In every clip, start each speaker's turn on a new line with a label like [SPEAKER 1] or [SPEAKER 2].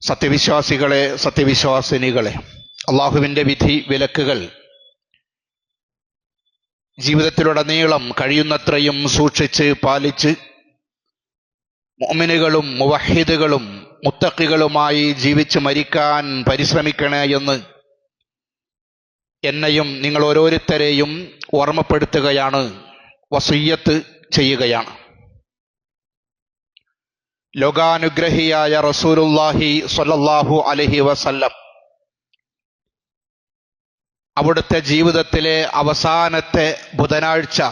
[SPEAKER 1] സത്യവിശ്വാസികളെ സത്യവിശ്വാസിനികളെ. അള്ളാഹുവിന്റെ വിധി വിലക്കുകൾ. ജീവിതത്തിലുടനീളം കഴിയുന്നത്രയും സൂക്ഷിച്ച് പാലിച്ച് മോമിനുകളും മുവഹിദുകളും മുത്തക്കികളുമായി ജീവിച്ച് മരിക്കാൻ പരിശ്രമിക്കണേ എന്ന് എന്നെയും നിങ്ങൾ ഓരോരുത്തരെയും ഓർമ്മപ്പെടുത്തുകയാണ് വസീയത്ത് ചെയ്യുകയാണ്. ലോകാനുഗ്രഹിയായ റസൂലുല്ലാഹി സ്വല്ലല്ലാഹു അലഹി വസല്ലം. അവിടുത്തെ ജീവിതത്തിലെ അവസാനത്തെ ബുധനാഴ്ച.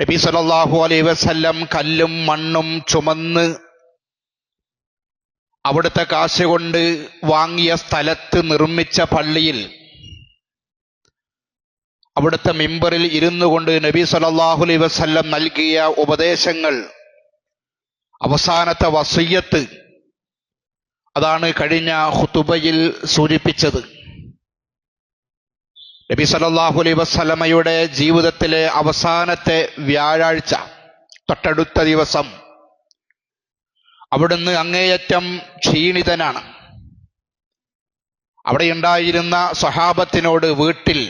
[SPEAKER 1] നബി സലല്ലാഹു അലൈഹി വസല്ലം കല്ലും മണ്ണും ചുമന്ന് അവിടുത്തെ കാശ് കൊണ്ട് വാങ്ങിയ സ്ഥലത്ത് നിർമ്മിച്ച പള്ളിയിൽ അവിടുത്തെ മിമ്പറിൽ ഇരുന്നു കൊണ്ട് നബി സല്ലല്ലാഹു അലൈഹി വസല്ലം നൽകിയ ഉപദേശങ്ങൾ അവസാനത്തെ വസയ്യത്ത് അതാണ് കഴിഞ്ഞ ഹുതുബയിൽ സൂചിപ്പിച്ചത്. നബി സല്ലല്ലാഹു അലൈഹി വസല്ലമയുടെ ജീവിതത്തിലെ അവസാനത്തെ വ്യാഴാഴ്ച തൊട്ടടുത്ത ദിവസം അവിടുന്ന് അങ്ങേയറ്റം ക്ഷീണിതനാണ്. അവിടെയുണ്ടായിരുന്ന സ്വഹാബത്തിനോട് വീട്ടിൽ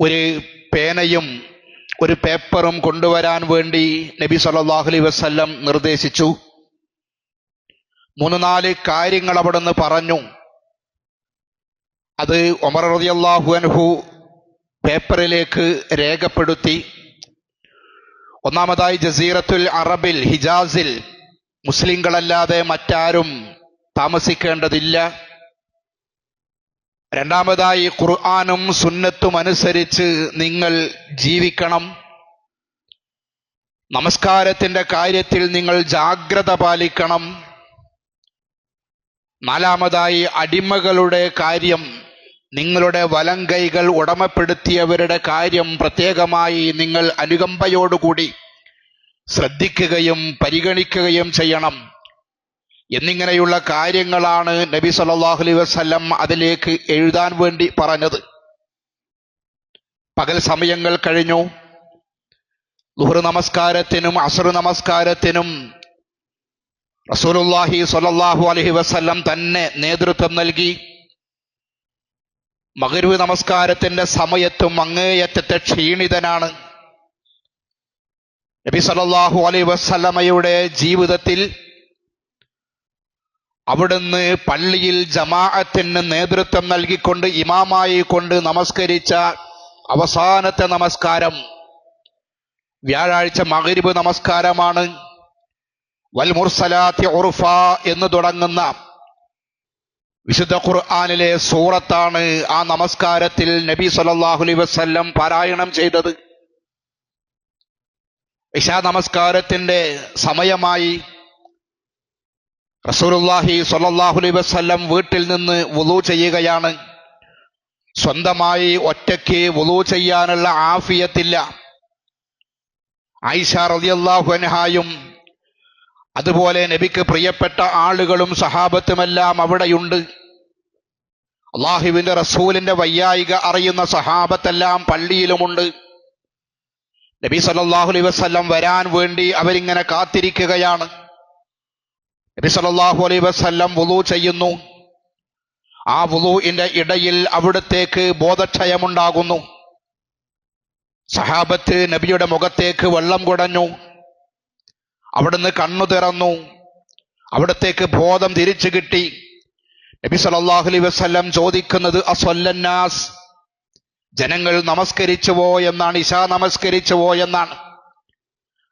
[SPEAKER 1] ഒരു പേനയും ഒരു പേപ്പറും കൊണ്ടുവരാൻ വേണ്ടി നബി സല്ലല്ലാഹു അലൈഹി വസല്ലം നിർദ്ദേശിച്ചു. മൂന്ന് നാല് കാര്യങ്ങൾ അവിടുന്ന് പറഞ്ഞു. അത് ഒമർ റളിയല്ലാഹു അൻഹു പേപ്പറിലേക്ക് രേഖപ്പെടുത്തി. ഒന്നാമതായി ജസീറത്തുൽ അറബിൽ ഹിജാസിൽ മുസ്ലിങ്ങളല്ലാതെ മറ്റാരും താമസിക്കേണ്ടതില്ല. രണ്ടാമതായി ഖുർആാനും സുന്നത്തും അനുസരിച്ച് നിങ്ങൾ ജീവിക്കണം. നമസ്കാരത്തിന്റെ കാര്യത്തിൽ നിങ്ങൾ ജാഗ്രത പാലിക്കണം. നാലാമതായി അടിമകളുടെ കാര്യം നിങ്ങളുടെ വലങ്കൈകൾ ഉടമപ്പെടുത്തിയവരുടെ കാര്യം പ്രത്യേകമായി നിങ്ങൾ അനുകമ്പയോടുകൂടി ശ്രദ്ധിക്കുകയും പരിഗണിക്കുകയും ചെയ്യണം. എന്നിങ്ങനെയുള്ള കാര്യങ്ങളാണ് നബി സല്ലല്ലാഹു അലൈഹി വസല്ലം അതിലേക്ക് എഴുതാൻ വേണ്ടി പറഞ്ഞത്. പകൽ സമയങ്ങൾ കഴിഞ്ഞു. ലുഹർ നമസ്കാരത്തിനും അസർ നമസ്കാരത്തിനും റസൂലുല്ലാഹി സൊല്ലാഹു അലഹി വസല്ലം തന്നെ നേതൃത്വം നൽകി. മകരുവ് നമസ്കാരത്തിന്റെ സമയത്തും അങ്ങേയറ്റത്തെ ക്ഷീണിതനാണ്. നബി സല്ലല്ലാഹു അലൈഹി വസല്ലമയുടെ ജീവിതത്തിൽ അവിടുന്ന് പള്ളിയിൽ ജമാഅത്തിന് നേതൃത്വം നൽകിക്കൊണ്ട് ഇമാമായി കൊണ്ട് നമസ്കരിച്ച അവസാനത്തെ നമസ്കാരം. വ്യാഴാഴ്ച മകരിബ് നമസ്കാരമാണ്. വൽമുർസലാത്തി ഉർഫ എന്ന് തുടങ്ങുന്ന വിശുദ്ധ ഖുർആാനിലെ സൂറത്താണ് ആ നമസ്കാരത്തിൽ നബി സല്ലല്ലാഹു വസ്ല്ലം വസല്ലം പാരായണം ചെയ്തത്. ഇഷാ നമസ്കാരത്തിന്റെ സമയമായി റസൂലുള്ളാഹി സ്വല്ലല്ലാഹു അലൈഹി വസല്ലം വീട്ടിൽ നിന്ന് വുളു ചെയ്യുകയാണ്. സ്വന്തമായി ഒറ്റയ്ക്ക് വുളു ചെയ്യാനുള്ള ആഫിയത്തില്ല. ആയിഷ റളിയല്ലാഹു അൻഹായും അതുപോലെ നബിക്ക് പ്രിയപ്പെട്ട ആളുകളും സഹാബത്തുമെല്ലാം അവിടെയുണ്ട്. അള്ളാഹുവിന്റെ റസൂലിന്റെ വയ്യായിക അറിയുന്ന സഹാബത്തെല്ലാം പള്ളിയിലുമുണ്ട്. നബി സല്ലല്ലാഹു അലൈഹി വസല്ലം വരാൻ വേണ്ടി അവരിങ്ങനെ കാത്തിരിക്കുകയാണ്. നബി അലൈ വസല്ലം വുളു ചെയ്യുന്നു. ആ വുളുവിന്റെ ഇടയിൽ അവിടത്തേക്ക് ബോധക്ഷയമുണ്ടാകുന്നു. സഹാബത്ത് നബിയുടെ മുഖത്തേക്ക് വെള്ളം കുടഞ്ഞു. അവിടുന്ന് കണ്ണു തുറന്നു. അവിടത്തേക്ക് ബോധം തിരിച്ചു കിട്ടി. നബി സല്ലല്ലാഹു അലൈഹി വസല്ലം ചോദിക്കുന്നത് അസ്വല്ലന്നാസ് ജനങ്ങൾ നമസ്കരിച്ചുവോ എന്നാണ് ഇഷാ നമസ്കരിച്ചുവോ എന്നാണ്?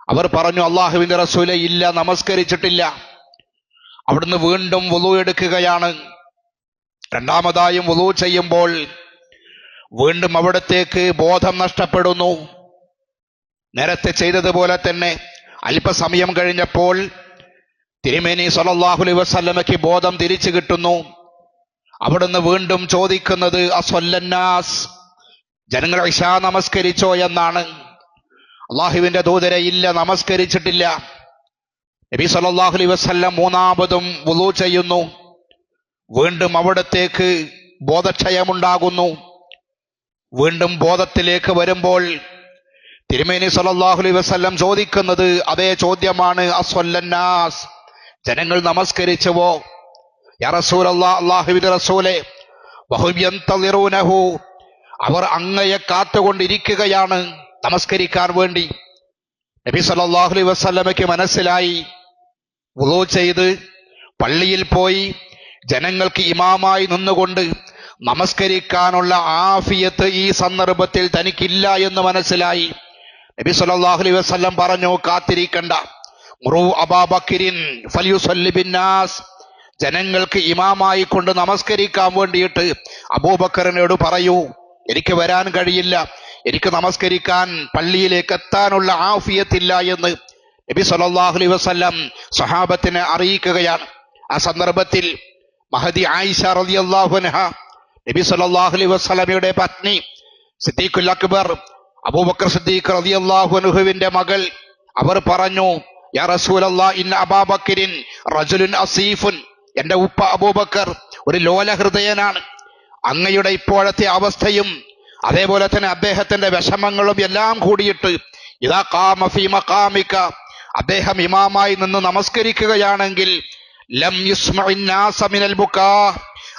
[SPEAKER 1] അവർ പറഞ്ഞു അള്ളാഹുവിന്റെ റസൂലെ ഇല്ല നമസ്കരിച്ചിട്ടില്ല. അവിടുന്ന് വീണ്ടും വുളു എടുക്കുകയാണ്. രണ്ടാമതായും വുളു ചെയ്യുമ്പോൾ വീണ്ടും അവിടത്തേക്ക് ബോധം നഷ്ടപ്പെടുന്നു. നേരത്തെ ചെയ്തതുപോലെ തന്നെ അല്പസമയം കഴിഞ്ഞപ്പോൾ തിരുമേനി സലല്ലാഹുലി വസല്ലമയ്ക്ക് ബോധം തിരിച്ചു കിട്ടുന്നു. അവിടുന്ന് വീണ്ടും ചോദിക്കുന്നത് അസ്വല്ലന്നാസ് ജനങ്ങൾ ഇഷാ നമസ്കരിച്ചോ എന്നാണ്. അള്ളാഹുവിന്റെ ദൂതരെ ഇല്ല നമസ്കരിച്ചിട്ടില്ല. നബി സല്ലല്ലാഹു അലൈഹി വസല്ലം മൂന്നാമതും വുളു ചെയ്യുന്നു. വീണ്ടും അവിടത്തേക്ക് ബോധക്ഷയമുണ്ടാകുന്നു. വീണ്ടും ബോധത്തിലേക്ക് വരുമ്പോൾ തിരുമേനി സല്ലല്ലാഹു അലൈഹി വസല്ലം ചോദിക്കുന്നത് അതേ ചോദ്യമാണ് അസ്വല്ലന്നാസ് ജനങ്ങൾ നമസ്കരിച്ചുവോ? അള്ളാഹുവിന്റെ റസൂലെ അവർ അങ്ങയെ കാത്തുകൊണ്ടിരിക്കുകയാണ് നമസ്കരിക്കാൻ വേണ്ടി. നബി സല്ലല്ലാഹു അലൈഹി വസല്ലമയ്ക്ക് മനസ്സിലായി വുളൂ ചെയ്ത് പള്ളിയിൽ പോയി ജനങ്ങൾക്ക് ഇമാമായി നിന്നുകൊണ്ട് നമസ്കരിക്കാനുള്ള ആഫിയത്ത് ഈ സന്ദർഭത്തിൽ തനിക്കില്ല എന്ന് മനസ്സിലായി. നബി സല്ലല്ലാഹു അലൈഹി വസല്ലം പറഞ്ഞു കാത്തിരിക്കണ്ട. മുറു അബാബക്കിരിൻ ഫലിയുസല്ലി ബിന്നാസ്. ജനങ്ങൾക്ക് ഇമാമായി കൊണ്ട് നമസ്കരിക്കാൻ വേണ്ടിയിട്ട് അബൂബക്കറിനോട് പറയൂ എനിക്ക് വരാൻ കഴിയില്ല. എനിക്ക് നമസ്കരിക്കാൻ പള്ളിയിലേക്ക് എത്താനുള്ള ആഫിയത്തില്ല എന്ന്. നബി അലൈഹി വസല്ലം സഹാബത്തിനെ അറിയിക്കുകയാണ്. ആ സന്ദർഭത്തിൽ മഹദി ആയിഷ റളിയല്ലാഹു അൻഹ നബി അലൈഹി വസല്ലമയുടെ പത്നി സിദ്ദീഖുൽ അക്ബർ അബൂബക്കർ സിദ്ദീഖ് റളിയല്ലാഹു അൻഹുവിന്റെ മകൾ അവർ പറഞ്ഞു യാ റജുലുൻ അസീഫുൻ എന്റെ ഉപ്പ അബൂബക്കർ ഒരു ലോലഹൃദയനാണ് അങ്ങയുടെ ഇപ്പോഴത്തെ അവസ്ഥയും അതേപോലെ തന്നെ അദ്ദേഹത്തിന്റെ വിഷമങ്ങളും എല്ലാം കൂടിയിട്ട് ഇതാ കാമഫി മക്കാമിക്ക അദ്ദേഹം ഇമാമായി നിന്ന് നമസ്കരിക്കുകയാണെങ്കിൽ ലം മിനൽ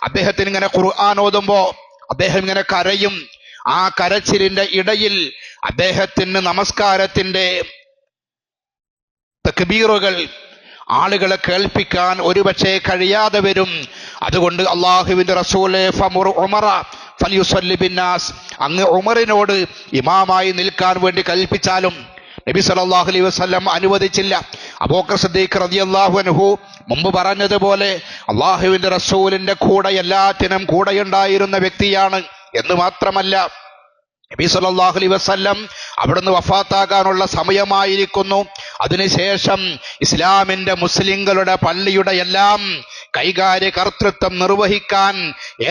[SPEAKER 1] അദ്ദേഹത്തിന് ഇങ്ങനെ ഖുർആൻ ഓതുമ്പോ അദ്ദേഹം ഇങ്ങനെ കരയും. ആ കരച്ചിലിന്റെ ഇടയിൽ അദ്ദേഹത്തിന് നമസ്കാരത്തിന്റെ തക്ബീറുകൾ ആളുകളെ കേൾപ്പിക്കാൻ ഒരുപക്ഷെ കഴിയാതെ വരും. അതുകൊണ്ട് അള്ളാഹുവിന്റെ റസൂലെ ഉമറ ഫലിയുസല്ലി ബിന്നാസ് അങ്ങ് ഉമറിനോട് ഇമാമായി നിൽക്കാൻ വേണ്ടി കൽപ്പിച്ചാലും നബി സല്ലല്ലാഹു അലൈഹി വസല്ലം അനുവദിച്ചില്ല. സദ്ദീഖ് റതി അള്ളാഹു അനുഹു മുമ്പ് പറഞ്ഞതുപോലെ അള്ളാഹുവിന്റെ റസൂലിന്റെ കൂടെ എല്ലാത്തിനും കൂടെയുണ്ടായിരുന്ന വ്യക്തിയാണ് എന്ന് മാത്രമല്ല നബി സല്ലല്ലാഹു അലൈഹി വസല്ലം അവിടുന്ന് വഫാത്താകാനുള്ള സമയമായിരിക്കുന്നു. അതിനുശേഷം ഇസ്ലാമിന്റെ മുസ്ലിങ്ങളുടെ പള്ളിയുടെ എല്ലാം കൈകാര്യ കർത്തൃത്വം നിർവഹിക്കാൻ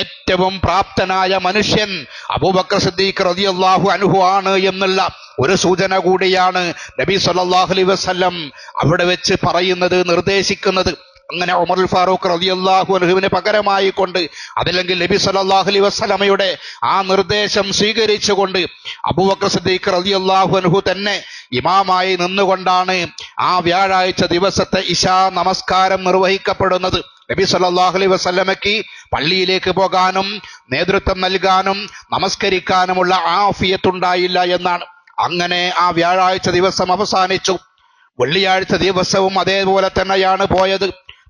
[SPEAKER 1] ഏറ്റവും പ്രാപ്തനായ മനുഷ്യൻ അബൂബക്കർ സിദ്ദീഖ് റളിയല്ലാഹു അൻഹു ആണ് എന്നുള്ള ഒരു സൂചന കൂടിയാണ് നബി സല്ലല്ലാഹു അലൈഹി വസല്ലം അവിടെ വെച്ച് പറയുന്നത് നിർദ്ദേശിക്കുന്നത്. അങ്ങനെ ഉമർ ഫാറൂഖ് റളിയല്ലാഹു അലഹുവിനെ പകരമായി കൊണ്ട് അതല്ലെങ്കിൽ നബി സലാഹു അലൈഹി വസ്സലമയുടെ ആ നിർദ്ദേശം സ്വീകരിച്ചുകൊണ്ട് അബൂബക്കർ സിദ്ദീഖ് റളിയല്ലാഹു അൻഹു തന്നെ ഇമാമായി നിന്നുകൊണ്ടാണ് ആ വ്യാഴാഴ്ച ദിവസത്തെ ഇശാ നമസ്കാരം നിർവഹിക്കപ്പെടുന്നത്. നബി സല്ലാഹു അലൈഹി വസ്ലമയ്ക്ക് പള്ളിയിലേക്ക് പോകാനും നേതൃത്വം നൽകാനും നമസ്കരിക്കാനുമുള്ള ആഫിയത്തുണ്ടായില്ല എന്നാണ്. അങ്ങനെ ആ വ്യാഴാഴ്ച ദിവസം അവസാനിച്ചു. വെള്ളിയാഴ്ച ദിവസവും അതേപോലെ തന്നെയാണ് പോയത്.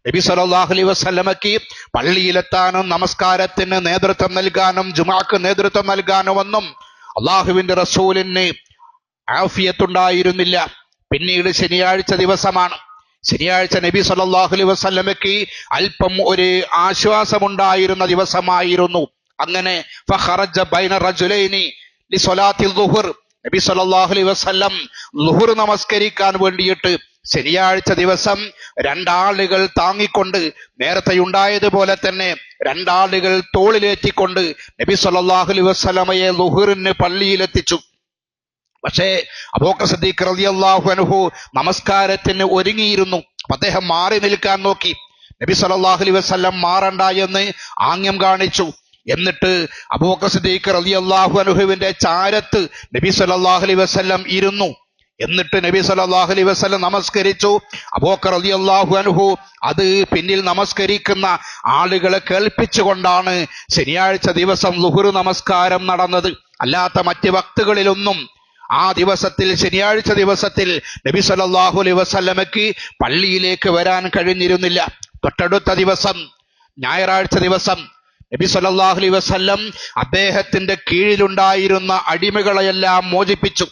[SPEAKER 1] നബി സല്ലല്ലാഹു അലൈഹി വസല്ലമയ്ക്ക് പള്ളിയിലെത്താനും നമസ്കാരത്തിന് നേതൃത്വം നൽകാനും ജുമാക്ക് നേതൃത്വം നൽകാനും ഒന്നും അള്ളാഹുവിന്റെ റസൂലിന് ആഫിയത്തുണ്ടായിരുന്നില്ല. പിന്നീട് ശനിയാഴ്ച ദിവസമാണ്. ശനിയാഴ്ച നബി സല്ലല്ലാഹു അലൈഹി വസല്ലമയ്ക്ക് അല്പം ഒരു ആശ്വാസമുണ്ടായിരുന്ന ദിവസമായിരുന്നു. അങ്ങനെ ഫഹറജ ബൈന റജുലൈനി നബി സല്ലല്ലാഹു അലൈഹി വസല്ലം ലുഹുർ നമസ്കരിക്കാൻ വേണ്ടിയിട്ട് ശനിയാഴ്ച ദിവസം രണ്ടാളുകൾ താങ്ങിക്കൊണ്ട് നേരത്തെ ഉണ്ടായതുപോലെ തന്നെ രണ്ടാളുകൾ തോളിലേറ്റിക്കൊണ്ട് നബി സല്ലല്ലാഹു അലൈഹി വസല്ലമയെ ലുഹുറിന് പള്ളിയിലെത്തിച്ചു. പക്ഷേ അബൂബക്കർ സിദ്ദീഖ് റളിയല്ലാഹു അൻഹു നമസ്കാരത്തിന് ഒരുങ്ങിയിരുന്നു. അദ്ദേഹം മാറി നിൽക്കാൻ നോക്കി. നബി സല്ലല്ലാഹു അലൈഹി വസല്ലം മാറണ്ട എന്ന് ആംഗ്യം കാണിച്ചു. എന്നിട്ട് അബൂബക്കർ സിദ്ദീഖ് റളിയല്ലാഹു അൻഹുവിന്റെ ചാരത്ത് നബി സല്ലല്ലാഹു അലൈഹി വസല്ലം ഇരുന്നു. എന്നിട്ട് നബി സല്ലല്ലാഹു അലൈഹി വസല്ലം നമസ്കരിച്ചു. അബൂബക്കർ അള്ളാഹു അനുഹു അത് പിന്നിൽ നമസ്കരിക്കുന്ന ആളുകളെ കേൾപ്പിച്ചുകൊണ്ടാണ് ശനിയാഴ്ച ദിവസം ലുഹുറു നമസ്കാരം നടന്നത്. അല്ലാത്ത മറ്റ് വക്തുകളിലൊന്നും ആ ദിവസത്തിൽ ശനിയാഴ്ച ദിവസത്തിൽ നബി സല്ലല്ലാഹു അലൈഹി വസ്ലമയ്ക്ക് പള്ളിയിലേക്ക് വരാൻ കഴിഞ്ഞിരുന്നില്ല. തൊട്ടടുത്ത ദിവസം ഞായറാഴ്ച ദിവസം നബി സല്ലല്ലാഹു അലൈഹി വസല്ലം അദ്ദേഹത്തിന്റെ കീഴിലുണ്ടായിരുന്ന അടിമകളെയെല്ലാം മോചിപ്പിച്ചു.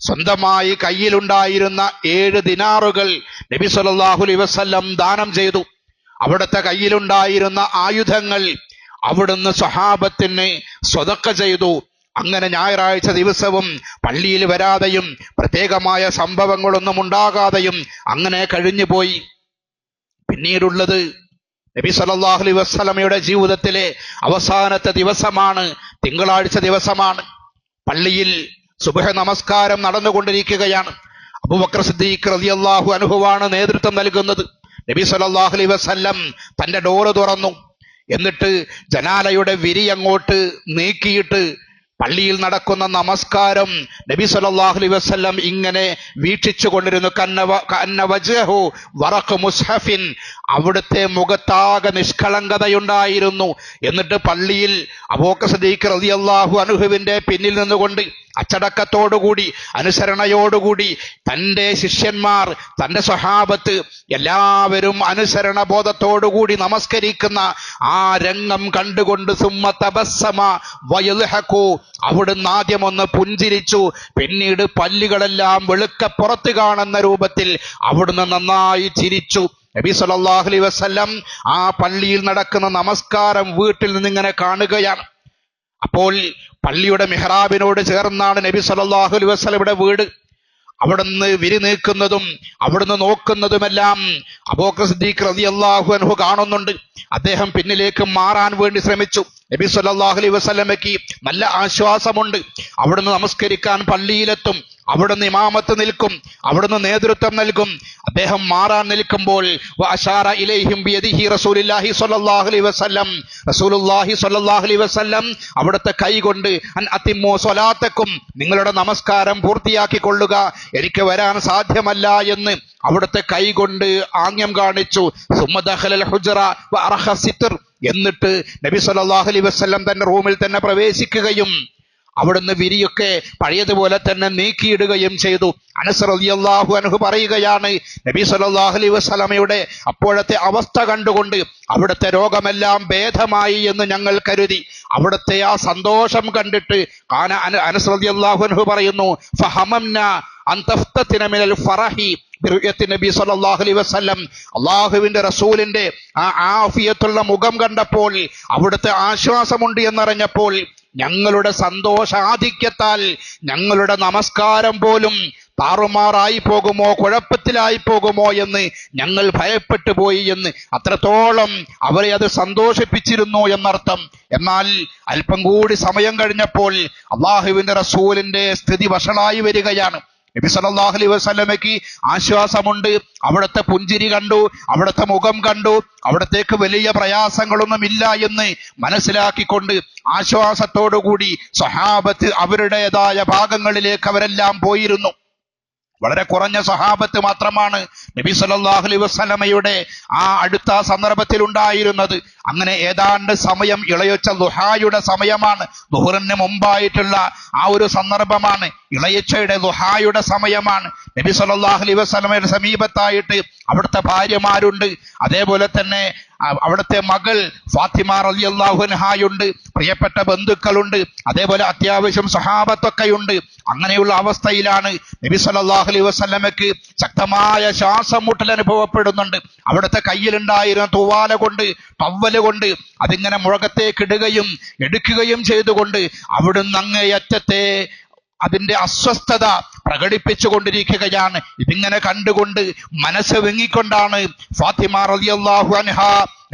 [SPEAKER 1] സ്വന്തമായി കയ്യിലുണ്ടായിരുന്ന ഏഴ് ദിനാറുകൾ നബി സല്ലല്ലാഹു അലൈഹി വസല്ലം ദാനം ചെയ്തു. അവിടുത്തെ കയ്യിലുണ്ടായിരുന്ന ആയുധങ്ങൾ അവിടുന്ന് സ്വഹാബത്തിന് സ്വതക്ക ചെയ്തു. അങ്ങനെ ഞായറാഴ്ച ദിവസവും പള്ളിയിൽ വരാതെയും പ്രത്യേകമായ സംഭവങ്ങളൊന്നും ഉണ്ടാകാതെയും അങ്ങനെ കഴിഞ്ഞുപോയി. പിന്നീടുള്ളത് നബി സല്ലല്ലാഹു അലൈഹി വസല്ലമയുടെ ജീവിതത്തിലെ അവസാനത്തെ ദിവസമാണ് തിങ്കളാഴ്ച ദിവസമാണ്. പള്ളിയിൽ സുബഹ നമസ്കാരം നടന്നുകൊണ്ടിരിക്കുകയാണ്. അബൂബക്കർ സിദ്ദീഖ് റളിയല്ലാഹു അൻഹുവാണ് നേതൃത്വം നൽകുന്നത്. നബി അലൈഹി വസല്ലം തന്റെ ഡോറ് തുറന്നു. എന്നിട്ട് ജനാലയുടെ വിരി അങ്ങോട്ട് നീക്കിയിട്ട് പള്ളിയിൽ നടക്കുന്ന നമസ്കാരം നബി സല്ലല്ലാഹു അലൈഹി വസല്ലം ഇങ്ങനെ വീക്ഷിച്ചു കൊണ്ടിരുന്നു. കന്നവ മുസ്ഹഫിൻ. അവിടുത്തെ മുഖത്താകെ നിഷ്കളങ്കതയുണ്ടായിരുന്നു. എന്നിട്ട് പള്ളിയിൽ അബോക്ക സിദ്ദീഖ് റളിയല്ലാഹു അനുഹുവിന്റെ പിന്നിൽ നിന്നുകൊണ്ട് അച്ചടക്കത്തോടുകൂടി അനുസരണയോടുകൂടി തന്റെ ശിഷ്യന്മാർ തന്റെ സ്വഹാബത്ത് എല്ലാവരും അനുസരണ ബോധത്തോടുകൂടി നമസ്കരിക്കുന്ന ആ രംഗം കണ്ടുകൊണ്ട് സുമ്മ തപസ്സമ വയൽഹക്കു അവിടുന്ന് ആദ്യം ഒന്ന് പുഞ്ചിരിച്ചു പിന്നീട് പല്ലുകളെല്ലാം വെളുക്ക പുറത്ത് കാണുന്ന രൂപത്തിൽ അവിടുന്ന് നന്നായി ചിരിച്ചു. നബി സല്ലല്ലാഹു അലൈഹി വസല്ലം ആ പള്ളിയിൽ നടക്കുന്ന നമസ്കാരം വീട്ടിൽ നിന്ന് ഇങ്ങനെ കാണുകയാണ്. അപ്പോൾ പള്ളിയുടെ മെഹ്റാബിനോട് ചേർന്നാണ് നബി സല്ലല്ലാഹു അലൈഹി വസല്ലമയുടെ വീട്. അവിടുന്ന് വിരി നീക്കുന്നതും അവിടുന്ന് നോക്കുന്നതുമെല്ലാം അബൂബക്കർ സിദ്ദീഖ് അള്ളാഹു അനുഹു കാണുന്നുണ്ട്. അദ്ദേഹം പിന്നിലേക്ക് മാറാൻ വേണ്ടി ശ്രമിച്ചു. നബി സല്ലാഹു അലൈഹി വസ്ലമയ്ക്ക് നല്ല ആശ്വാസമുണ്ട്. അവിടുന്ന് നമസ്കരിക്കാൻ പള്ളിയിലെത്തും. അവിടുന്ന് ഇമാമത്ത് നിൽക്കും അവിടുന്ന് നേതൃത്വം നൽകും. അദ്ദേഹം മാറാൻ നിൽക്കുമ്പോൾ അവിടുത്തെ കൈ കൊണ്ട് അൻ അതിമ്മു സ്വലാത്തക്കും. നിങ്ങളുടെ നമസ്കാരം പൂർത്തിയാക്കി കൊള്ളുക എനിക്ക് വരാൻ സാധ്യമല്ല എന്ന് അവിടുത്തെ കൈ കൊണ്ട് ആംഗ്യം കാണിച്ചു. എന്നിട്ട് നബി സല്ലാഹു അലൈഹി വസല്ലം തന്റെ റൂമിൽ തന്നെ പ്രവേശിക്കുകയും അവിടുന്ന് വിരിയൊക്കെ പഴയതുപോലെ തന്നെ നീക്കിയിടുകയും ചെയ്തു. അനസ് റളിയല്ലാഹു അൻഹു പറയുകയാണ് നബി സല്ലല്ലാഹു അലൈഹി വസല്ലമയുടെ അപ്പോഴത്തെ അവസ്ഥ കണ്ടുകൊണ്ട് അവിടുത്തെ രോഗമെല്ലാം ഭേദമായി എന്ന് ഞങ്ങൾ കരുതി. അവിടുത്തെ ആ സന്തോഷം കണ്ടിട്ട് കാന അന- അനസ് റളിയല്ലാഹു അൻഹു പറയുന്നു ഫഹമംന അൻ തഫ്തതിന മിനൽ ഫറഹി നബി സല്ലല്ലാഹു അലൈഹി വസല്ലം. അള്ളാഹുവിന്റെ റസൂലിന്റെ ആ ആഫിയത്തുള്ള മുഖം കണ്ടപ്പോൾ അവിടുത്തെ ആശ്വാസമുണ്ട് എന്നറിഞ്ഞപ്പോൾ ഞങ്ങളുടെ സന്തോഷാധിക്യത്താൽ ഞങ്ങളുടെ നമസ്കാരം പോലും താറുമാറായി പോകുമോ കുഴപ്പത്തിലായി പോകുമോ എന്ന് ഞങ്ങൾ ഭയപ്പെട്ടു പോയി എന്ന് അത്രത്തോളം അവരെ അത് സന്തോഷിപ്പിച്ചിരുന്നു എന്നർത്ഥം. എന്നാൽ അല്പം കൂടി സമയം കഴിഞ്ഞപ്പോൾ അള്ളാഹുവിന്റെ റസൂലിന്റെ സ്ഥിതി വഷളായി വരികയാണ്. നബി സല്ലല്ലാഹു അലൈഹി വസല്ലമയ്ക്ക് ആശ്വാസമുണ്ട്. അവിടുത്തെ പുഞ്ചിരി കണ്ടു അവിടുത്തെ മുഖം കണ്ടു അവിടത്തേക്ക് വലിയ പ്രയാസങ്ങളൊന്നും ഇല്ല എന്ന് മനസ്സിലാക്കിക്കൊണ്ട് ആശ്വാസത്തോടുകൂടി സ്വഹാബത്ത് അവരുടേതായ ഭാഗങ്ങളിലേക്ക് അവരെല്ലാം പോയിരുന്നു. വളരെ കുറഞ്ഞ സഹാബത്ത് മാത്രമാണ് നബി സല്ലല്ലാഹു അലൈഹി വസല്ലമയുടെ ആ അടുത്ത സന്ദർഭത്തിൽ ഉണ്ടായിരുന്നത്. അങ്ങനെ ഏതാണ്ട് സമയം ഇളയച്ച ദുഹായുടെ സമയമാണ്. ദുഹറിന് മുമ്പായിട്ടുള്ള ആ ഒരു സന്ദർഭമാണ്. ഇളയച്ചയുടെ ദുഹായുടെ സമയമാണ്. നബി സല്ലല്ലാഹു അലൈഹി വസല്ലമയുടെ സമീപത്തായിട്ട് അവിടുത്തെ ഭാര്യമാരുണ്ട്. അതേപോലെ തന്നെ അവിടുത്തെ മകൾ ഫാത്തിമ റളിയല്ലാഹു അൻഹായുണ്ട്. പ്രിയപ്പെട്ട ബന്ധുക്കളുണ്ട്. അതേപോലെ അത്യാവശ്യം സഹാബത്തൊക്കെയുണ്ട്. അങ്ങനെയുള്ള അവസ്ഥയിലാണ് നബി സല്ലല്ലാഹു അലൈഹി വസ്ലമയ്ക്ക് ശക്തമായ ശ്വാസം മുട്ടൽ അനുഭവപ്പെടുന്നുണ്ട്. അവിടുത്തെ കയ്യിലുണ്ടായിരുന്ന തൂവാല കൊണ്ട് പവ്വൽ കൊണ്ട് അതിങ്ങനെ മുഴകത്തേക്കിടുകയും എടുക്കുകയും ചെയ്തുകൊണ്ട് അവിടുന്ന് അങ്ങേയറ്റത്തെ അതിന്റെ അസ്വസ്ഥത പ്രകടിപ്പിച്ചു കൊണ്ടിരിക്കുകയാണ് ഇതിങ്ങനെ കണ്ടുകൊണ്ട് മനസ്സ് വെങ്ങിക്കൊണ്ടാണ് ഫാത്തിമ റളിയല്ലാഹു അൻഹ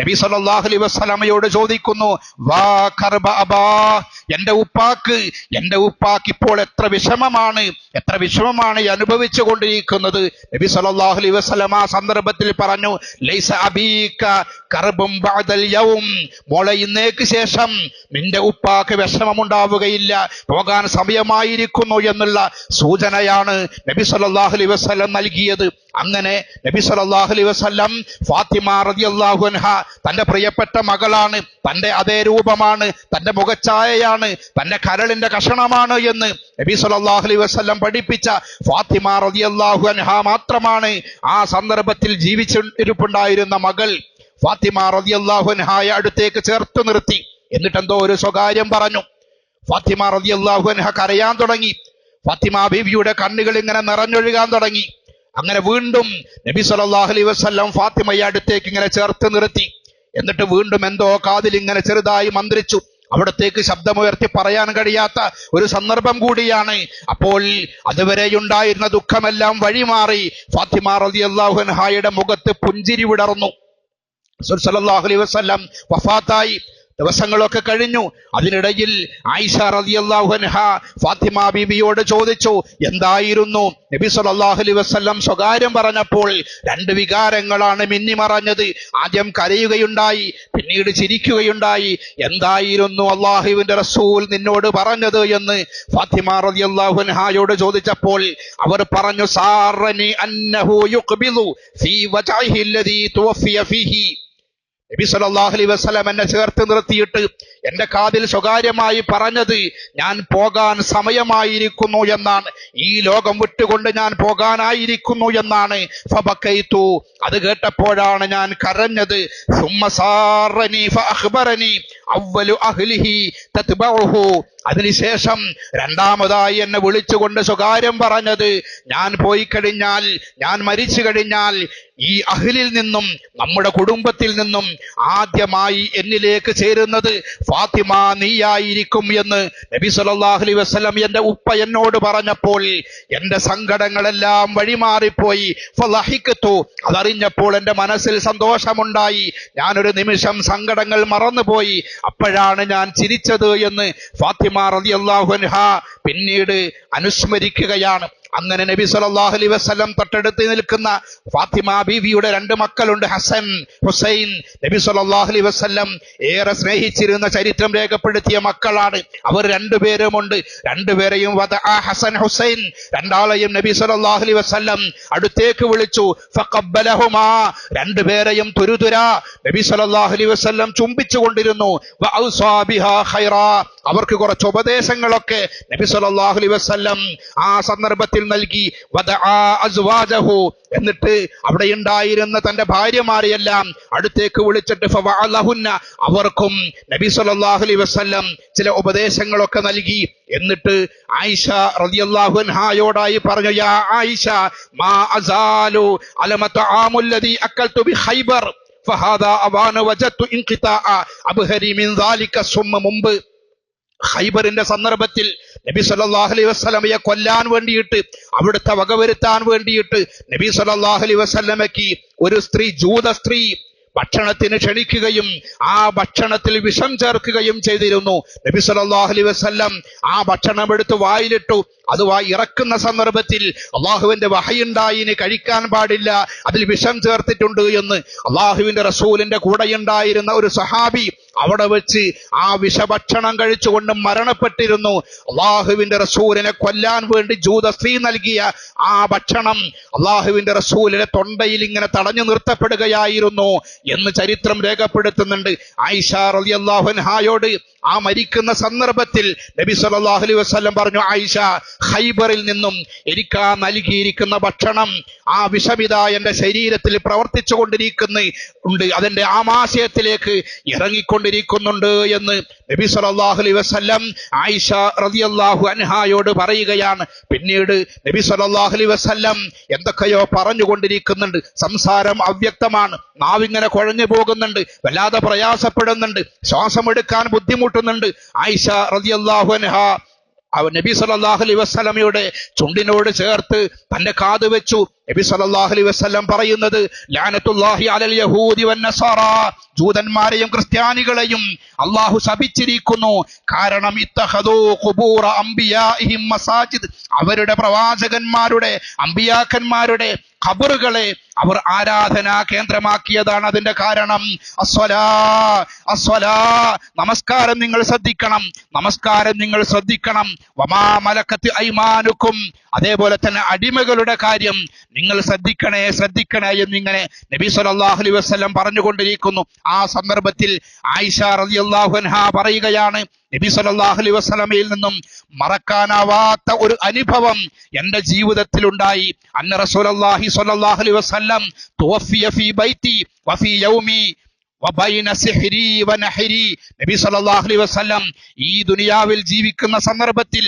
[SPEAKER 1] നബി സല്ലല്ലാഹു അലൈഹി വസല്ലമയോട് ചോദിക്കുന്നു വാ കർബ ഉപ്പാക്ക് എന്റെ ഉപ്പാക്ക് ഇപ്പോൾ എത്ര വിഷമമാണ് എത്ര വിഷമമാണ് അനുഭവിച്ചു കൊണ്ടിരിക്കുന്നത് നബി സല്ലല്ലാഹു അലൈഹി വസല്ലമ സന്ദർഭത്തിൽ പറഞ്ഞു ലൈസ അബീക കർബും ബഅദൽ യൗം. മോളെ ഇന്നേക്ക് ശേഷം നിന്റെ ഉപ്പാക്ക് വിഷമമുണ്ടാവുകയില്ല പോകാൻ സമയമായിരിക്കുന്നു എന്നുള്ള സൂചനയാണ് നബി സല്ലല്ലാഹു അലൈഹി വസല്ലം നൽകിയത്. അങ്ങനെ നബി സല്ലല്ലാഹു അലൈഹി വസല്ലം ഫാത്തിമ റതി അൻഹ തന്റെ പ്രിയപ്പെട്ട മകളാണ്. തന്റെ അതേ രൂപമാണ്. തന്റെ മുഖച്ഛായയാണ്. തന്റെ കരളിന്റെ കഷണമാണ് എന്ന് നബി സല്ലല്ലാഹു അലൈഹി വസല്ലം പഠിപ്പിച്ച ഫാത്തിമ റതി അൻഹ മാത്രമാണ് ആ സന്ദർഭത്തിൽ ജീവിച്ചിരിപ്പുണ്ടായിരുന്ന മകൾ ഫാത്തിമ റതി അൻഹായെ അടുത്തേക്ക് ചേർത്ത് നിർത്തി. എന്നിട്ടെന്തോ ഒരു സ്വകാര്യം പറഞ്ഞു. ഫാത്തിമ റതി അൻഹ കരയാൻ തുടങ്ങി. ഫാത്തിമ ബീവിയുടെ കണ്ണുകൾ ഇങ്ങനെ നിറഞ്ഞൊഴുകാൻ തുടങ്ങി. അങ്ങനെ വീണ്ടും നബി സല്ലല്ലാഹു അലൈഹി വസല്ലം ഫാത്തിമയെ അടുത്തേക്ക് ഇങ്ങനെ ചേർത്ത് നിർത്തി. എന്നിട്ട് വീണ്ടും എന്തോ കാതിൽ ഇങ്ങനെ ചെറുതായി മന്ത്രിച്ചു. അവിടത്തേക്ക് ശബ്ദമുയർത്തി പറയാൻ കഴിയാത്ത ഒരു സന്ദർഭം കൂടിയാണ്. അപ്പോൾ അതുവരെയുണ്ടായിരുന്ന ദുഃഖമെല്ലാം വഴിമാറി ഫാത്തിമ റതി അള്ളാഹുഹായുടെ മുഖത്ത് പുഞ്ചിരി വിടർന്നു. റസൂൽ സല്ലല്ലാഹു അലൈഹി വസല്ലം വഫാത്തായി. ദിവസങ്ങളൊക്കെ കഴിഞ്ഞു. അതിനിടയിൽ ആയിഷ ഫാത്തിമ ബീബിയോട് ചോദിച്ചു എന്തായിരുന്നു? നബി സല്ലാഹു അലൈ വസ്ലം സ്വകാര്യം പറഞ്ഞപ്പോൾ രണ്ട് വികാരങ്ങളാണ് മിന്നി മറഞ്ഞത് ആദ്യം കരയുകയുണ്ടായി പിന്നീട് ചിരിക്കുകയുണ്ടായി. എന്തായിരുന്നു അള്ളാഹുവിന്റെ റസൂൽ നിന്നോട് പറഞ്ഞത്? എന്ന് ഫാത്തിമ റതിയല്ലാഹുൻഹായോട് ചോദിച്ചപ്പോൾ അവർ പറഞ്ഞു സാറനി അന്നഹു യുഖ്ബിദു ഫീ വജഹില്ലദീ തുവഫിയ ഫീഹി. നബി സല്ലല്ലാഹു അലൈഹി വസല്ലം എന്നെ ചേർത്ത് നിർത്തിയിട്ട് എന്റെ കാതിൽ സ്വകാര്യമായി പറഞ്ഞത് ഞാൻ പോകാൻ സമയമായിരിക്കുന്നു എന്നാണ്. ഈ ലോകം വിട്ടുകൊണ്ട് ഞാൻ പോകാനായിരിക്കുന്നു എന്നാണ്. ഫബക്കൈത്തു അത് കേട്ടപ്പോഴാണ് ഞാൻ കരഞ്ഞത്. സുമ്മസാറനി ഫഅഖ്ബറനി അവ്വലു അഹ്ലിഹി തത്ബഉഹു. അതിനുശേഷം രണ്ടാമതായി എന്നെ വിളിച്ചുകൊണ്ട് സ്വകാര്യം പറഞ്ഞത് ഞാൻ പോയി കഴിഞ്ഞാൽ ഞാൻ മരിച്ചു കഴിഞ്ഞാൽ ഈ അഹിലിൽ നിന്നും നമ്മുടെ കുടുംബത്തിൽ നിന്നും ആദ്യമായി എന്നിലേക്ക് ചേരുന്നത് ഫാത്തിമ നീയായിരിക്കും എന്ന് നബി സല്ലല്ലാഹു വസ്ലം എന്റെ ഉപ്പ എന്നോട് പറഞ്ഞപ്പോൾ എന്റെ സങ്കടങ്ങളെല്ലാം വഴിമാറിപ്പോയി. ഫലഹിക്കത്തു. അതറിഞ്ഞപ്പോൾ എന്റെ മനസ്സിൽ സന്തോഷമുണ്ടായി. ഞാനൊരു നിമിഷം സങ്കടങ്ങൾ മറന്നുപോയി. അപ്പോഴാണ് ഞാൻ ചിരിച്ചത് എന്ന് ഫാത്തിമ പിന്നീട് അനുസ്മരിക്കുകയാണ്. അങ്ങനെ നബി സല്ലല്ലാഹു അലൈ വസ്ലം തൊട്ടടുത്ത് നിൽക്കുന്ന ഫാത്തിമ ബീവിയുടെ രണ്ട് മക്കളുണ്ട് ഹസൻ ഹുസൈൻ. നബി സല്ലല്ലാഹു അലൈ വസ്ലം ഏറെ സ്നേഹിച്ചിരുന്ന ചരിത്രം രേഖപ്പെടുത്തിയ മക്കളാണ്. അവർ രണ്ടുപേരുമുണ്ട്. രണ്ടുപേരെയും വധ ആ ഹസൻ ഹുസൈൻ. രണ്ടാളെയും നബി സല്ലല്ലാഹു അലൈ വസ്ലം അടുത്തേക്ക് വിളിച്ചു. ഫഖബ്ബലഹുമാ. രണ്ടുപേരെയും തുരുതുരാ. നബി സല്ലല്ലാഹു അലൈ വസല്ലം ചുംബിച്ചു കൊണ്ടിരുന്നു വഔസാ അവർക്ക് കുറച്ച് ഉപദേശങ്ങളൊക്കെ നബി സല്ലല്ലാഹു അലൈ വസല്ലം ആ സന്ദർഭത്തിൽ നൽകി എന്നിട്ട് അവിടെ ഉണ്ടായിരുന്ന തന്റെ ഭാര്യമാരെയെല്ലാം അടുത്തേക്ക് വിളിച്ചിട്ട് അവർക്കും നബി സല്ലല്ലാഹു അലൈഹി വസല്ലം ചില ഉപദേശങ്ങളൊക്കെ നൽകി. എന്നിട്ട് ആയിഷ റളിയല്ലാഹു പറഞ്ഞു യാ ആയിഷ മാ അസാലു അലമത ആമുല്ലദി അക്കൽതു ബി ഫഹാദാ അവാന വജത്തു ഇൻഖിതാഅ അബ്ഹരി മിൻ ദാലിക സുമ്മ മുമ്പ്. ഖൈബറിന്റെ സന്ദർഭത്തിൽ നബി സല്ലല്ലാഹു അലൈഹി വസല്ലമയെ കൊല്ലാൻ വേണ്ടിയിട്ട് അവിടുത്തെ വകവരുത്താൻ വേണ്ടിയിട്ട് നബി സല്ലല്ലാഹു അലൈഹി വസല്ലമയ്ക്ക് ഒരു സ്ത്രീ ജൂത സ്ത്രീ ഭക്ഷണത്തിന് ക്ഷണിക്കുകയും ആ ഭക്ഷണത്തിൽ വിഷം ചേർക്കുകയും ചെയ്തിരുന്നു. നബി സല്ലല്ലാഹു അലൈഹി വസല്ലം ആ ഭക്ഷണം എടുത്ത് വായിലിട്ടു. അത് വായി ഇറക്കുന്ന സന്ദർഭത്തിൽ അള്ളാഹുവിന്റെ വഹയുണ്ടായി ഇനി കഴിക്കാൻ പാടില്ല. അതിൽ വിഷം ചേർത്തിട്ടുണ്ട് എന്ന് അള്ളാഹുവിന്റെ റസൂലിന്റെ കൂടെയുണ്ടായിരുന്ന ഒരു സഹാബി അവിടെ വെച്ച് ആ വിഷഭക്ഷണം കഴിച്ചുകൊണ്ട് മരണപ്പെട്ടിരുന്നു. അള്ളാഹുവിന്റെ റസൂലിനെ കൊല്ലാൻ വേണ്ടി ജൂത സ്ത്രീ നൽകിയ ആ ഭക്ഷണം അള്ളാഹുവിന്റെ റസൂലിനെ തൊണ്ടയിൽ ഇങ്ങനെ തടഞ്ഞു നിർത്തപ്പെടുകയായിരുന്നു എന്ന് ചരിത്രം രേഖപ്പെടുത്തുന്നുണ്ട്. ആയിഷ റളിയല്ലാഹു അള്ളാഹുൻഹായോട് ആ മരിക്കുന്ന സന്ദർഭത്തിൽ നബി സല്ലല്ലാഹു അലൈഹി വസല്ലം പറഞ്ഞു ആയിഷ ഖൈബറിൽ നിന്നും എനിക്ക് ആ നൽകിയിരിക്കുന്ന ഭക്ഷണം ആ വിഷമിത എന്റെ ശരീരത്തിൽ പ്രവർത്തിച്ചു കൊണ്ടിരിക്കുന്ന ഉണ്ട്. അതിന്റെ ആമാശയത്തിലേക്ക് ഇറങ്ങിക്കൊണ്ടിരിക്കുന്നുണ്ട് എന്ന് നബി സല്ലല്ലാഹു അലൈഹി വസല്ലം ആയിഷ റളിയല്ലാഹു അൻഹായോട് പറയുകയാണ്. പിന്നീട് നബി സല്ലല്ലാഹു അലൈഹി വസല്ലം എന്തൊക്കെയോ പറഞ്ഞുകൊണ്ടിരിക്കുന്നുണ്ട്. സംസാരം അവ്യക്തമാണ്. നാവിങ്ങനെ കുഴഞ്ഞു പോകുന്നുണ്ട്. വല്ലാതെ പ്രയാസപ്പെടുന്നുണ്ട്. ശ്വാസമെടുക്കാൻ ബുദ്ധിമുട്ടുന്നുണ്ട്. ആയിഷ റളിയല്ലാഹു അൻഹ നബി സല്ലല്ലാഹു അലൈഹി വസല്ലമയുടെ ചുണ്ടിനോട് ചേർത്ത് തന്റെ കാത് വെച്ചു. നബി സല്ലല്ലാഹു അലൈഹി വസല്ലം പറയുന്നത് ലാനത്തുല്ലാഹി അലൽ യഹൂദി വന്നസാറ ജൂതന്മാരെയും ക്രിസ്ത്യാനികളെയും അള്ളാഹു ശപിച്ചിരിക്കുന്നു. കാരണം ഇത്തഹദൂ ഖുബൂറ അംബിയാഇഹിം മസാജിദ്. അവരുടെ പ്രവാചകന്മാരുടെ അമ്പിയാക്കന്മാരുടെ ഖബറുകളെ അവർ ആരാധനാ കേന്ദ്രമാക്കിയതാണ് അതിന്റെ കാരണം. അസ്വലാ അസ്വലാ. നമസ്കാരം നിങ്ങൾ ശ്രദ്ധിക്കണം. നമസ്കാരം നിങ്ങൾ ശ്രദ്ധിക്കണം. വമാ മലക്കത്ത് ഐമാനുക്കും. അതേപോലെ തന്നെ അടിമകളുടെ കാര്യം. നിങ്ങൾ ശ്രദ്ധിക്കണേ ശ്രദ്ധിക്കണേ എന്നിങ്ങനെ നബി സല്ലല്ലാഹു അലൈഹി വസല്ലം പറഞ്ഞുകൊണ്ടിരിക്കുന്നു. ആ സന്ദർഭത്തിൽ ആയിഷ റളിയല്ലാഹു അൻഹ പറയുകയാണ് നബി സല്ലല്ലാഹു അലൈഹി വസല്ലമയിൽ നിന്നും മറക്കാനാവാത്ത ഒരു അനുഭവം എന്റെ ജീവിതത്തിൽ ഉണ്ടായി. അന്ന യൗമി വബൈന സിഹ്രി വനഹരി നബി സല്ലല്ലാഹു അലൈഹി വസല്ലം ഈ ദുനിയാവിൽ ജീവിക്കുന്ന സന്ദർഭത്തിൽ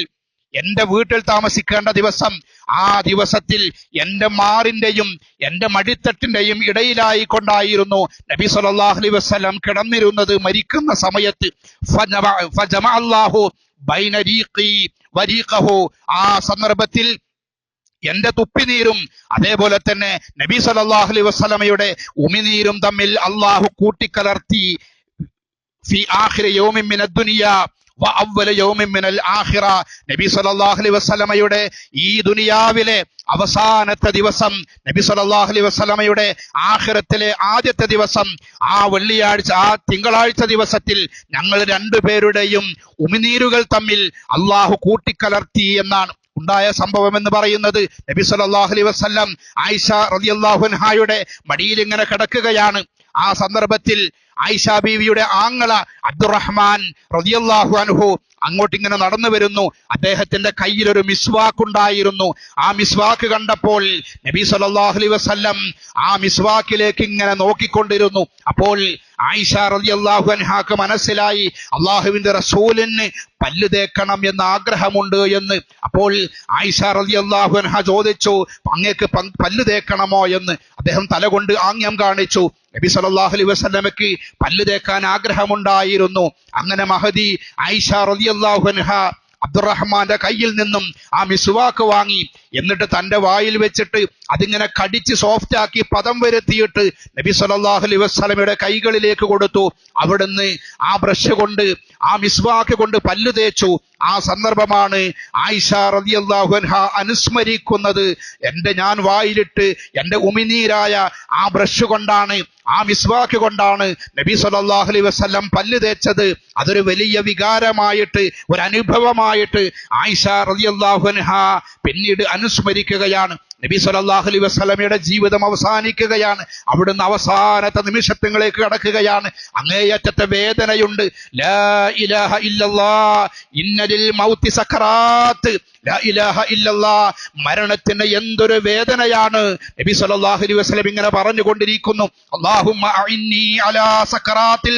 [SPEAKER 1] എന്റെ വീട്ടിൽ താമസിക്കേണ്ട ദിവസം ആ ദിവസത്തിൽ എന്റെ മാറിന്റെയും എന്റെ മടിത്തട്ടിന്റെയും ഇടയിലായി കൊണ്ടായിരുന്നു നബി സല്ലല്ലാഹു അലൈഹി വസല്ലം കിടന്നിരുന്നത് മരിക്കുന്ന സമയത്ത്. ആ സന്ദർഭത്തിൽ എന്റെ തുപ്പിനീരും അതേപോലെ തന്നെ നബി സല്ലല്ലാഹു അലൈഹി വസല്ലമയുടെ ഉമിനീരും തമ്മിൽ അള്ളാഹു കൂട്ടിക്കലർത്തി. ഫി ആഖിരി യൗമിൻ നബി സല്ലല്ലാഹു അലൈഹി വസല്ലമയുടെ ഈ ദുനിയാവിലെ അവസാനത്തെ ദിവസം നബി സല്ലല്ലാഹു അലൈഹി വസല്ലമയുടെ ആദ്യത്തെ ദിവസം ആ വെള്ളിയാഴ്ച ആ തിങ്കളാഴ്ച ദിവസത്തിൽ ഞങ്ങൾ രണ്ടുപേരുടെയും ഉമിനീരുകൾ തമ്മിൽ അള്ളാഹു കൂട്ടിക്കലർത്തി എന്നാണ് ഉണ്ടായ സംഭവം എന്ന് പറയുന്നത്. നബി സല്ലല്ലാഹു അലൈഹി വസല്ലം ആയിഷ റളിയല്ലാഹു മടിയിൽ ഇങ്ങനെ കിടക്കുകയാണ്. ആ സന്ദർഭത്തിൽ ആയിഷ ബീവിയുടെ ആങ്ങള അബ്ദുറഹ്മാൻ റളിയല്ലാഹു അൻഹു അങ്ങോട്ട് ഇങ്ങനെ നടന്നു വരുന്നു. അദ്ദേഹത്തിന്റെ കയ്യിൽ ഒരു മിസ്വാക്ക് ഉണ്ടായിരുന്നു. ആ മിസ്വാക്ക് കണ്ടപ്പോൾ നബി സല്ലല്ലാഹു അലൈഹി വസല്ലം ആ മിസ്വാക്കിലേക്ക് ഇങ്ങനെ നോക്കിക്കൊണ്ടിരുന്നു. അപ്പോൾ ആയിഷ റളിയല്ലാഹു അൻഹാക്ക് മനസ്സിലായി അള്ളാഹുവിന്റെ റസൂലിന് പല്ല് തേക്കണം എന്ന ആഗ്രഹമുണ്ട് എന്ന്. അപ്പോൾ ആയിഷ റളിയല്ലാഹു അൻഹ ചോദിച്ചു അങ്ങേക്ക് പല്ല് തേക്കണമോ? എന്ന്. അദ്ദേഹം തലകൊണ്ട് ആംഗ്യം കാണിച്ചു. നബി സല്ലല്ലാഹു അലൈഹി വസല്ലമയ്ക്ക് പല്ല് തേക്കാൻ ആഗ്രഹമുണ്ടായിരുന്നു. അങ്ങനെ മഹദി ആയിഷ റളിയല്ലാഹു അൻഹ അബ്ദുറഹ്മാന്റെ കയ്യിൽ നിന്നും ആ മിസ്വാക്ക് വാങ്ങി. എന്നിട്ട് തന്റെ വായിൽ വെച്ചിട്ട് അതിങ്ങനെ കടിച്ച് സോഫ്റ്റ് ആക്കി പദം വരുത്തിയിട്ട് നബി സല്ലല്ലാഹു അലൈഹി വസല്ലമയുടെ കൈകളിലേക്ക് കൊടുത്തു. അവിടുന്ന് ആ ബ്രഷ് കൊണ്ട് ആ മിസ്വാക്ക് കൊണ്ട് പല്ലു തേച്ചു. ആ സന്ദർഭമാണ് ആയിഷ റളിയല്ലാഹു അൻഹ അനുസ്മരിക്കുന്നത്. എന്റെ ഞാൻ വായിലിട്ട് എന്റെ ഉമിനീരായ ആ ബ്രഷ് കൊണ്ടാണ് ആ മിസ്വാക്ക് കൊണ്ടാണ് നബി സല്ലല്ലാഹു അലൈഹി വസ്ലം പല്ല് തേച്ചത്. അതൊരു വലിയ വികാരമായിട്ട് ഒരു അനുഭവമായിട്ട് ആയിഷ റളിയല്ലാഹു അൻഹ പിന്നീട് അനുസ്മരിക്കുകയാണ്. നബി സല്ലല്ലാഹു അലൈഹി വസല്ലമയുടെ ജീവിതം അവസാനിക്കുകയാണ്. അവിടുന്ന് അവസാനത്തെ നിമിഷത്തിലേക്ക് കടക്കുകയാണ്. അങ്ങേയറ്റത്തെ വേദനയുണ്ട്. ഇന്നലിൽ മൗത്തി ഇല്ലല്ലാ മരണത്തിന് എന്തൊരു വേദനയാണ്. നബി സല്ലല്ലാഹു അലൈഹി വസല്ലം ഇങ്ങനെ പറഞ്ഞുകൊണ്ടിരിക്കുന്നു. അല്ലാഹുമ്മ അലാ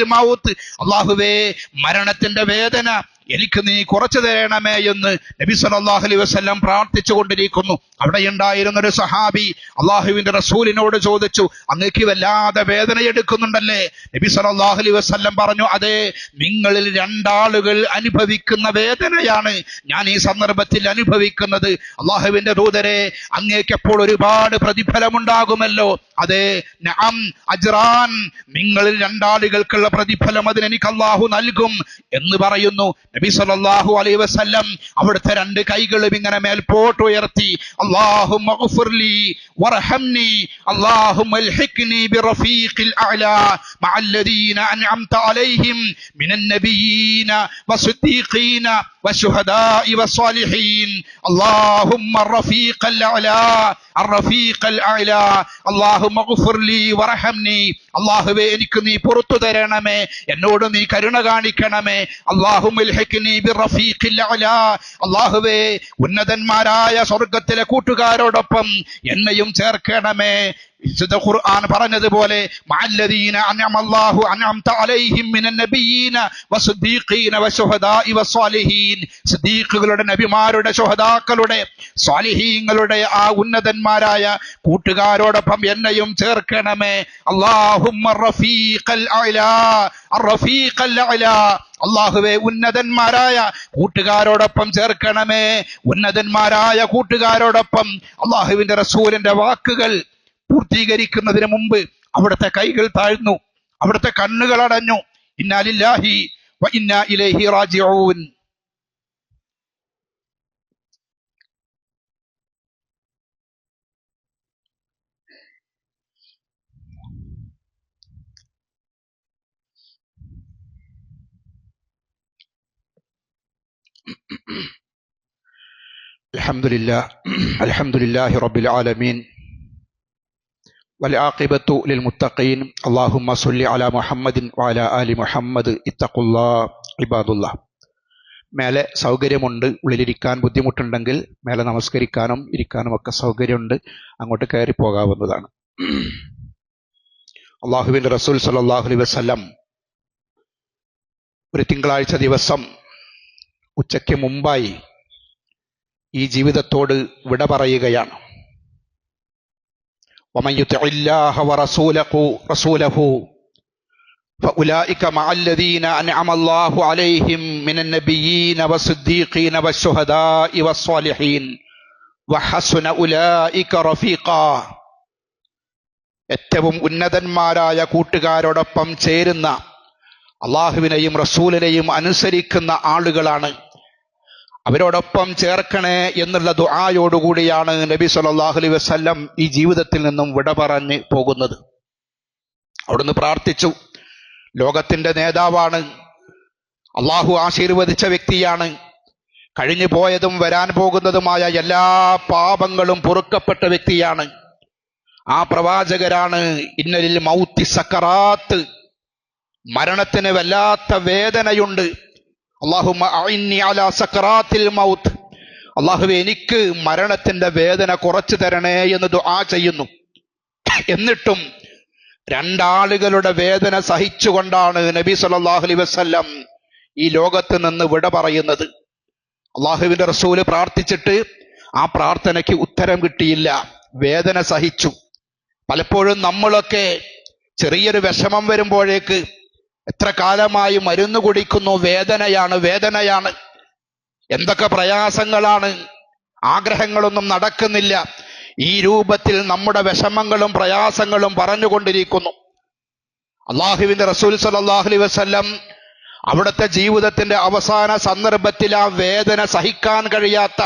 [SPEAKER 1] മൗത്ത്. അല്ലാഹുവേ മരണത്തിന്റെ വേദന. എനിക്ക് നീ കുറച്ചു തരണമേ എന്ന് നബി സല്ലല്ലാഹു അലൈഹി വസല്ലം പ്രാർത്ഥിച്ചു കൊണ്ടിരിക്കുന്നു അവിടെ ഉണ്ടായിരുന്ന ഒരു സഹാബി അള്ളാഹുവിന്റെ റസൂലിനോട് ചോദിച്ചു അങ്ങക്ക് വല്ലാതെ വേദന എടുക്കുന്നുണ്ടല്ലേ? നബി സല്ലല്ലാഹു അലൈഹി വസല്ലം പറഞ്ഞു അതെ നിങ്ങളിൽ രണ്ടാളുകൾ അനുഭവിക്കുന്ന വേദനയാണ് ഞാൻ ഈ സന്ദർഭത്തിൽ അനുഭവിക്കുന്നത്. അള്ളാഹുവിന്റെ ദൂതരെ അങ്ങേക്ക് അപ്പോൾ ഒരുപാട് പ്രതിഫലമുണ്ടാകുമല്ലോ. അതെ നഅം അജ്റാൻ നിങ്ങളിൽ രണ്ടാളുകൾക്കുള്ള പ്രതിഫലം അതിന് എനിക്ക് അള്ളാഹു നൽകും എന്ന് പറയുന്നു. നബി സല്ലല്ലാഹു അലൈഹി വസല്ലം അവിടുത്തെ രണ്ട് കൈകളും ഇങ്ങനെ മേൽപോട്ട് ഉയർത്തി അല്ലാഹുമ്മ ഗുഫിർലി വർഹംനി അല്ലാഹുമ്മ അൽഹിഖ്നി ബിറഫീഖിൽ അഅലാ അൻഅംത അലൈഹിം മിനൻ നബിയീന വസ്ദിഖീന والشهداء والصالحين اللهم الرفيق الأعلى الرفيق الأعلى اللهم اغفر لي وارحمني അള്ളാഹുവേ എനിക്ക് നീ പുറത്തു തരണമേ എന്നോട് നീ കരുണ കാണിക്കണമേ അള്ളാഹുവേ ഉന്നതന്മാരായ സ്വർഗത്തിലെ കൂട്ടുകാരോടൊപ്പം എന്നെയും ചേർക്കണമേ വിശുദ്ധ ഖുർആൻ പറഞ്ഞതുപോലെ സിദ്ദീഖുകളുടെ നബിമാരുടെ ശുഹദാക്കളുടെ സ്വാലിഹീങ്ങളുടെ ആ ഉന്നതന്മാരായ കൂട്ടുകാരോടൊപ്പം എന്നെയും ചേർക്കണമേ. അള്ളാഹുവെ ഉന്നതന്മാരായ കൂട്ടുകാരോടൊപ്പം ചേർക്കണമേ. ഉന്നതന്മാരായ കൂട്ടുകാരോടൊപ്പം അള്ളാഹുവിന്റെ റസൂലിന്റെ വാക്കുകൾ പൂർത്തീകരിക്കുന്നതിന് മുമ്പ് അവിടുത്തെ കൈകൾ താഴ്ന്നു അവിടുത്തെ കണ്ണുകൾ അടഞ്ഞു ഇന്നാലില്ലാഹി വ ഇന്നാ ഇലൈഹി റാജിഊൻ الحمد لله الحمد لله رب العالمين വലാഖിബത്തു ലിൽ മുത്തഖീൻ അള്ളാഹുമ്മ സുല്ലി അല മുഹമ്മദിൻ വാല അലി മുഹമ്മദ് ഇത്തഖുല്ലാ ഇബാദുല്ല. മേലെ സൗകര്യമുണ്ട് ഉള്ളിലിരിക്കാൻ ബുദ്ധിമുട്ടുണ്ടെങ്കിൽ മേലെ നമസ്കരിക്കാനും ഇരിക്കാനും ഒക്കെ സൗകര്യമുണ്ട് അങ്ങോട്ട് കയറി പോകാവുന്നതാണ്. അള്ളാഹുബിൻ റസൂൽ സലാഹു വസ്ലം ഒരു തിങ്കളാഴ്ച ദിവസം ഉച്ചയ്ക്ക് മുമ്പായി ഈ ജീവിതത്തോട് വിട പറയുകയാണ്. ومن يطع الله ورسوله رسوله فأولئك مع الذين أنعم الله عليهم من النبيين والصديقين والشهداء والصالحين വഹസുന ഉലായിക റഫീഖ ഏറ്റവും ഉന്നതന്മാരായ കൂട്ടുകാരോടൊപ്പം ചേരുന്ന അള്ളാഹുവിനെയും റസൂലിനെയും അനുസരിക്കുന്ന ആളുകളാണ് അവരോടൊപ്പം ചേർക്കണേ എന്നുള്ള ദുആയോടുകൂടിയാണ് നബി സല്ലല്ലാഹു അലൈഹി വസല്ലം ഈ ജീവിതത്തിൽ നിന്നും വിട പറഞ്ഞ് പോകുന്നത്. അവിടുന്ന് പ്രാർത്ഥിച്ചു. ലോകത്തിന്റെ നേതാവാണ്. അള്ളാഹു ആശീർവദിച്ച വ്യക്തിയാണ്. കഴിഞ്ഞു പോയതും വരാൻ പോകുന്നതുമായ എല്ലാ പാപങ്ങളും പൊറുക്കപ്പെട്ട വ്യക്തിയാണ്. ആ പ്രവാചകരാണ്. ഇന്നലിൽ മൗത്തി സക്കറാത്ത്. മരണത്തിന് വല്ലാത്ത വേദനയുണ്ട്. മൗത്ത്. അള്ളാഹുവെ എനിക്ക് മരണത്തിന്റെ വേദന കുറച്ചു തരണേ എന്ന് ദുആ ചെയ്യുന്നു. എന്നിട്ടും രണ്ടാളുകളുടെ വേദന സഹിച്ചുകൊണ്ടാണ് നബി സല്ലല്ലാഹു അലൈഹി വസല്ലം ഈ ലോകത്ത് നിന്ന് വിട പറയുന്നത്. അള്ളാഹുവിന്റെ റസൂൽ പ്രാർത്ഥിച്ചിട്ട് ആ പ്രാർത്ഥനയ്ക്ക് ഉത്തരം കിട്ടിയില്ല. വേദന സഹിച്ചു. പലപ്പോഴും നമ്മളൊക്കെ ചെറിയൊരു വിഷമം വരുമ്പോഴേക്ക് എത്ര കാലമായി മരുന്ന് കുടിക്കുന്നു വേദനയാണ് വേദനയാണ്. എന്തൊക്കെ പ്രയാസങ്ങളാണ്. ആഗ്രഹങ്ങളൊന്നും നടക്കുന്നില്ല. ഈ രൂപത്തിൽ നമ്മുടെ വിഷമങ്ങളും പ്രയാസങ്ങളും പറഞ്ഞുകൊണ്ടിരിക്കുന്നു. അള്ളാഹുവിന്റെ റസൂൽ സല്ലല്ലാഹു വസ്ല്ലം അവിടുത്തെ ജീവിതത്തിന്റെ അവസാന സന്ദർഭത്തിൽ ആ വേദന സഹിക്കാൻ കഴിയാത്ത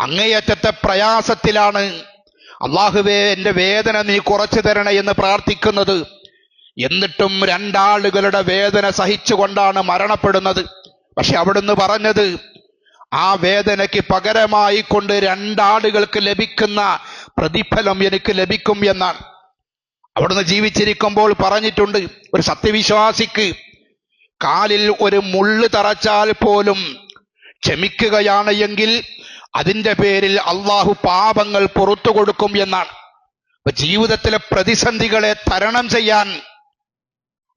[SPEAKER 1] അങ്ങേയറ്റത്തെ പ്രയാസത്തിലാണ്. അള്ളാഹുവേ എന്റെ വേദന നീ കുറച്ചു തരണേ എന്ന് പ്രാർത്ഥിക്കുന്നത്. എന്നിട്ടും രണ്ടാളുകളുടെ വേദന സഹിച്ചുകൊണ്ടാണ് മരണപ്പെടുന്നത്. പക്ഷെ അവിടുന്ന് പറഞ്ഞത് ആ വേദനയ്ക്ക് പകരമായി കൊണ്ട് രണ്ടാളുകൾക്ക് ലഭിക്കുന്ന പ്രതിഫലം എനിക്ക് ലഭിക്കും എന്നാണ്. അവിടുന്ന് ജീവിച്ചിരിക്കുമ്പോൾ പറഞ്ഞിട്ടുണ്ട് ഒരു സത്യവിശ്വാസിക്ക് കാലിൽ ഒരു മുള്ള് തറച്ചാൽ പോലും ക്ഷമിക്കുകയാണ് എങ്കിൽ അതിന്റെ പേരിൽ അള്ളാഹു പാപങ്ങൾ പുറത്തു കൊടുക്കും എന്നാണ്. ജീവിതത്തിലെ പ്രതിസന്ധികളെ തരണം ചെയ്യാൻ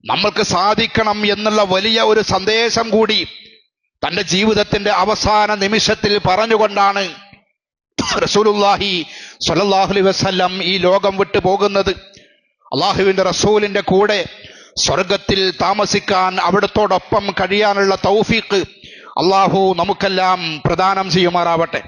[SPEAKER 1] നമ്മൾക്ക് സാധിക്കണം എന്നുള്ള വലിയ ഒരു സന്ദേശം കൂടി തന്റെ ജീവിതത്തിന്റെ അവസാന നിമിഷത്തിൽ പറഞ്ഞുകൊണ്ടാണ് റസൂലുല്ലാഹി സ്വല്ലല്ലാഹു അലൈഹി വസല്ലം ഈ ലോകം വിട്ടു പോകുന്നത്. അള്ളാഹുവിന്റെ റസൂലിന്റെ കൂടെ സ്വർഗത്തിൽ താമസിക്കാൻ അവിടത്തോടൊപ്പം കഴിയാനുള്ള തൗഫീഖ് അള്ളാഹു നമുക്കെല്ലാം പ്രദാനം ചെയ്യുമാറാവട്ടെ.